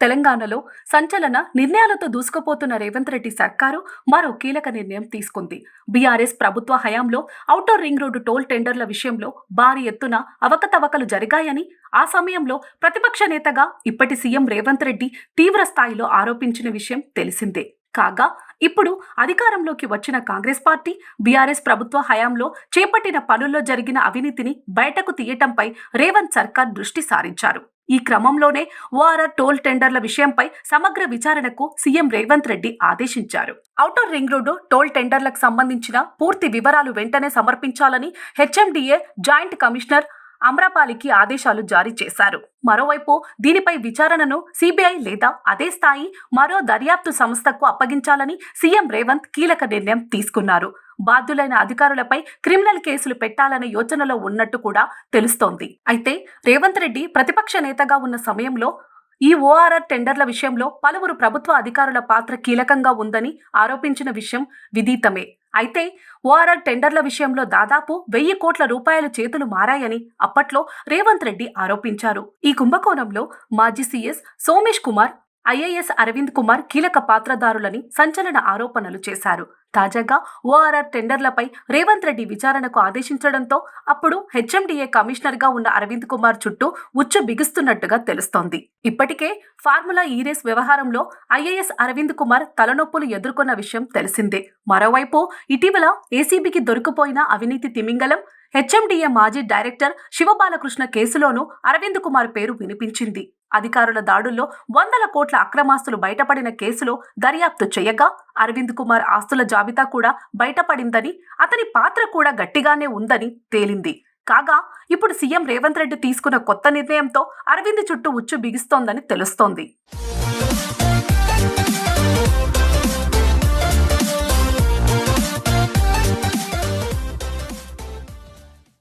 తెలంగాణలో సంచలన నిర్ణయాలతో దూసుకుపోతున్న రేవంత్ రెడ్డి సర్కారు మరో కీలక నిర్ణయం తీసుకుంది. బీఆర్ఎస్ ప్రభుత్వ హయాంలో అవుటర్ రింగ్ రోడ్డు టోల్ టెండర్ల విషయంలో భారీ ఎత్తున అవకతవకలు జరిగాయని ఆ సమయంలో ప్రతిపక్ష నేతగా ఇప్పటి సీఎం రేవంత్ రెడ్డి తీవ్ర స్థాయిలో ఆరోపించిన విషయం తెలిసిందే. కాగా ఇప్పుడు అధికారంలోకి వచ్చిన కాంగ్రెస్ పార్టీ బీఆర్ఎస్ ప్రభుత్వ హయాంలో చేపట్టిన పనుల్లో జరిగిన అవినీతిని బయటకు తీయటంపై రేవంత్ సర్కార్ దృష్టి సారించారు. ఈ క్రమంలోనే ఓఆర్ఆర్ టోల్ టెండర్ల విషయంపై సమగ్ర విచారణకు సీఎం రేవంత్ రెడ్డి ఆదేశించారు. ఔటర్ రింగ్ రోడ్డు టోల్ టెండర్లకు సంబంధించిన పూర్తి వివరాలు వెంటనే సమర్పించాలని హెచ్ఎండిఏ జాయింట్ కమిషనర్ అమ్రపాలికి ఆదేశాలు జారీ చేశారు. మరోవైపు దీనిపై విచారణను సిబిఐ లేదా అదే స్థాయి మరో దర్యాప్తు సంస్థకు అప్పగించాలని సీఎం రేవంత్ కీలక నిర్ణయం తీసుకున్నారు. బాధ్యులైన అధికారులపై క్రిమినల్ కేసులు పెట్టాలనే యోచనలో ఉన్నట్టు కూడా తెలుస్తోంది. అయితే రేవంత్ రెడ్డి ప్రతిపక్ష నేతగా ఉన్న సమయంలో ఈ ఓఆర్ఆర్ టెండర్ల విషయంలో పలువురు ప్రభుత్వ అధికారుల పాత్ర కీలకంగా ఉందని ఆరోపించిన విషయం విదితమే. అయితే ఓఆర్ఆర్ టెండర్ల విషయంలో దాదాపు వెయ్యి కోట్ల రూపాయల చేతులు మారాయని అప్పట్లో రేవంత్ రెడ్డి ఆరోపించారు. ఈ కుంభకోణంలో మాజీ సీఎస్ సోమేష్ కుమార్ ఐఏఎస్ అరవింద్ కుమార్ కీలక పాత్రదారులని సంచలన ఆరోపణలు చేశారు. తాజాగా ఓఆర్ఆర్ టెండర్లపై రేవంత్ రెడ్డి విచారణకు ఆదేశించడంతో అప్పుడు హెచ్ఎండిఏ కమిషనర్గా ఉన్న అరవింద్ కుమార్ చుట్టూ ఉచ్చు బిగుస్తున్నట్టుగా తెలుస్తోంది. ఇప్పటికే ఫార్ములా ఈరేస్ వ్యవహారంలో ఐఏఎస్ అరవింద్ కుమార్ తలనొప్పులు ఎదుర్కొన్న విషయం తెలిసిందే. మరోవైపు ఇటీవల ఏసీబీకి దొరికిపోయిన అవినీతి తిమింగలం హెచ్ఎండిఏ మాజీ డైరెక్టర్ శివబాలకృష్ణ కేసులోనూ అరవింద్ కుమార్ పేరు వినిపించింది. అధికారుల దాడుల్లో వందల కోట్ల అక్రమాస్తులు బయటపడిన కేసులో దర్యాప్తు చేయగా అరవింద్ కుమార్ ఆస్తుల జాబితా కూడా బయటపడిందని అతని పాత్ర కూడా గట్టిగానే ఉందని తేలింది. కాగా ఇప్పుడు సీఎం రేవంత్ రెడ్డి తీసుకున్న కొత్త నిర్ణయంతో అరవింద్ చుట్టూ ఉచ్చు బిగిస్తోందని తెలుస్తోంది.